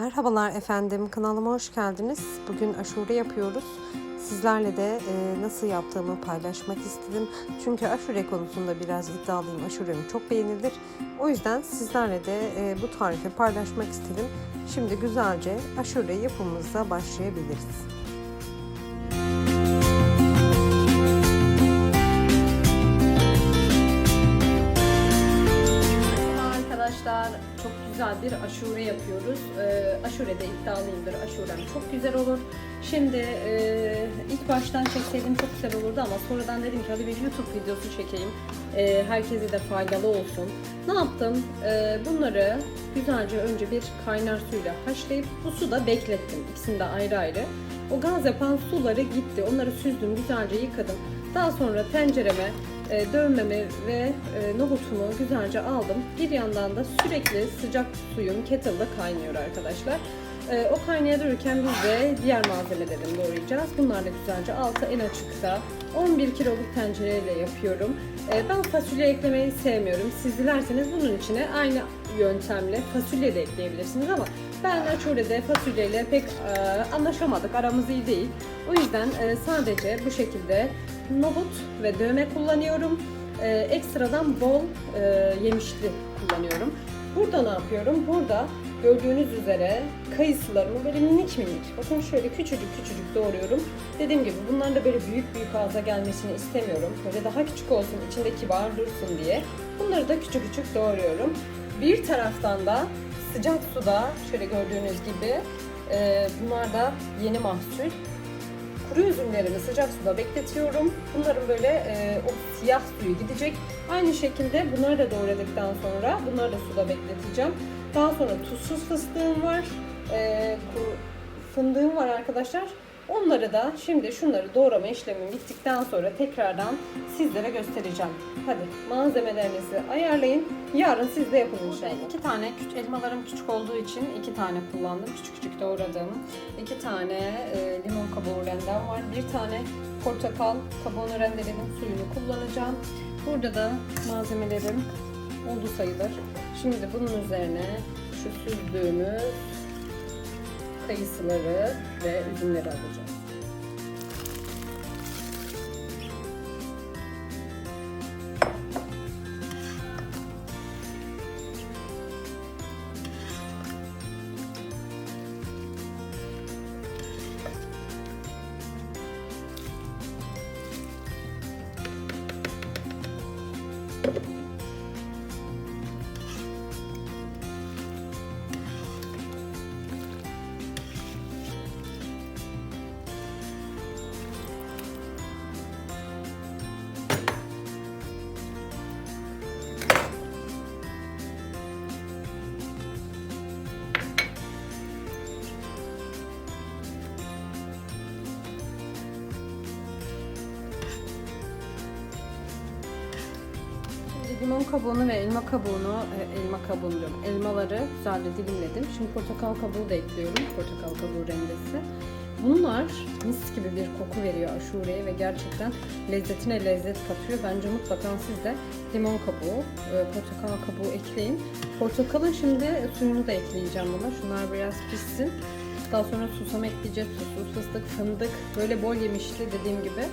Merhabalar efendim, kanalıma hoş geldiniz. Bugün aşure yapıyoruz. Sizlerle de e, nasıl yaptığımı paylaşmak istedim. Çünkü aşure konusunda biraz iddialıyım. Aşurem çok beğenilir. O yüzden sizlerle de e, bu tarifi paylaşmak istedim. Şimdi güzelce aşure yapımımıza başlayabiliriz. Bir aşure yapıyoruz. Ee, aşurede iddialıyımdır. Aşurem çok güzel olur. Şimdi e, ilk baştan çekseydim çok güzel olurdu ama sonradan dedim ki hadi bir YouTube videosu çekeyim. E, herkese de faydalı olsun. Ne yaptım? E, bunları güzelce önce bir kaynar suyla haşlayıp bu suda beklettim. İkisini de ayrı ayrı. O gaz yapan suları gitti. Onları süzdüm, güzelce yıkadım. Daha sonra tencereme e, dövmemi ve e, nohutumu güzelce aldım. Bir yandan da sürekli sıcak suyum kettle'da kaynıyor arkadaşlar. E, o kaynaya biz de diğer malzemelerini doğrayacağız. Bunlar da güzelce altı en açıkta 11 kiloluk tencereyle yapıyorum. E, ben fasulye eklemeyi sevmiyorum. Siz dilerseniz bunun içine aynı yöntemle fasulye de ekleyebilirsiniz ama ben aşurede fasulyeyle pek e, anlaşamadık. Aramız iyi değil. O yüzden e, sadece bu şekilde nohut ve dövme kullanıyorum. E, ekstradan bol e, yemişli kullanıyorum. Burada ne yapıyorum? Burada gördüğünüz üzere kayısılarımı böyle minik minik, bakın şöyle küçücük küçücük doğruyorum. Dediğim gibi bunların da böyle büyük büyük ağza gelmesini istemiyorum. Böyle daha küçük olsun, içinde kibar dursun diye. Bunları da küçük küçük doğruyorum. Bir taraftan da sıcak suda şöyle gördüğünüz gibi e, bunlar da yeni mahsul kuru üzümlerimi sıcak suda bekletiyorum. Bunların böyle e, o siyah suyu gidecek. Aynı şekilde bunları da doğradıktan sonra bunları da suda bekleteceğim. Daha sonra tuzsuz fıstığım var. E, fındığım var arkadaşlar. Onları da şimdi şunları doğrama işlemim bittikten sonra tekrardan sizlere göstereceğim. Hadi malzemelerinizi ayarlayın. Yarın siz de yapın inşallah. İki tane küçük elmalarım küçük olduğu için iki tane kullandım. Küçük küçük doğradım. İki tane e, limon kabuğu rendem var. Bir tane portakal kabuğunu rendeledim. Suyunu kullanacağım. Burada da malzemelerim oldu sayılır. Şimdi bunun üzerine şu süzdüğümüz kayısıları ve üzümleri alacağım. Kabuğunu ve elma kabuğunu, e, elma kabuğunu diyorum, elmaları güzelce dilimledim. Şimdi portakal kabuğu da ekliyorum, portakal kabuğu rendesi. Bunlar mis gibi bir koku veriyor aşureye ve gerçekten lezzetine lezzet katıyor. Bence mutlaka siz de limon kabuğu, e, portakal kabuğu ekleyin. Portakalın şimdi suyunu da ekleyeceğim buna. Şunlar biraz pişsin. Daha sonra susam ekleyeceğiz. Susuz fıstık, fındık. Böyle bol yemişli dediğim gibi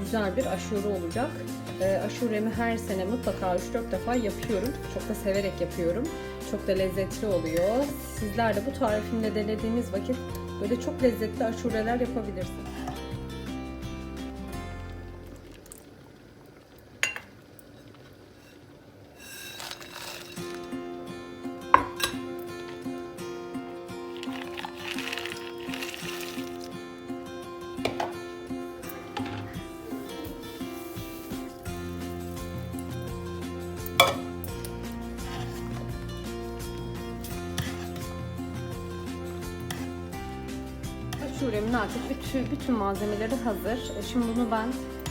güzel bir aşure olacak. E, aşuremi her sene mutlaka 3-4 defa yapıyorum. Çok da severek yapıyorum. Çok da lezzetli oluyor. Sizler de bu tarifimle denediğiniz vakit böyle çok lezzetli aşureler yapabilirsiniz. Aşuremin artık bütün, bütün malzemeleri hazır. E, Şimdi bunu ben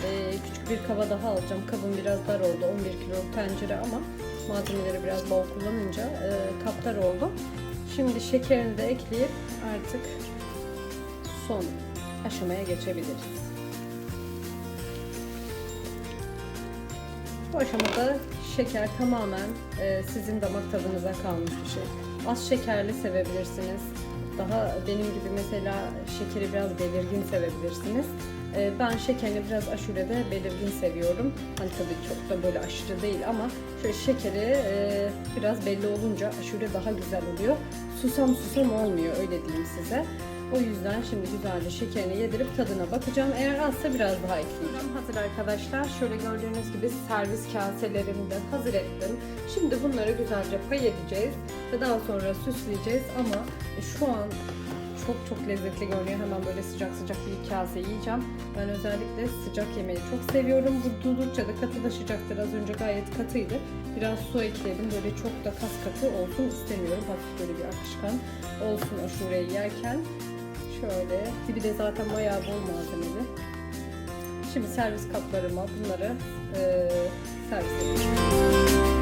e, küçük bir kaba daha alacağım. Kabım biraz dar oldu. 11 kiloluk tencere ama malzemeleri biraz bol kullanınca e, kap dar oldu. Şimdi şekerini de ekleyip artık son aşamaya geçebiliriz. Bu aşamada şeker tamamen e, sizin damak tadınıza kalmış bir şey. Az şekerli sevebilirsiniz. Daha benim gibi mesela şekeri biraz belirgin sevebilirsiniz. Ee, ben şekerini biraz aşurede belirgin seviyorum. Hani tabii çok da böyle aşırı değil ama şöyle şekeri e, biraz belli olunca aşure daha güzel oluyor. Susam susam olmuyor öyle diyeyim size. O yüzden şimdi güzelce şekerini yedirip tadına bakacağım. Eğer azsa biraz daha ekleyeceğim. Hazır arkadaşlar. Şöyle gördüğünüz gibi servis kaselerimi de hazır ettim. Şimdi bunları güzelce pay edeceğiz ve daha sonra süsleyeceğiz ama şu an çok çok lezzetli görünüyor. Hemen böyle sıcak sıcak bir kase yiyeceğim. Ben özellikle sıcak yemeği çok seviyorum. Bu durdukça da katılaşacaktır. Az önce gayet katıydı. Biraz su ekledim. Böyle çok da kas katı olsun istemiyorum. Hafif böyle bir akışkan olsun aşureyi yerken. Şöyle. Dibi de zaten bayağı bol malzemeli. Şimdi servis kaplarıma bunları eee servis edeceğim.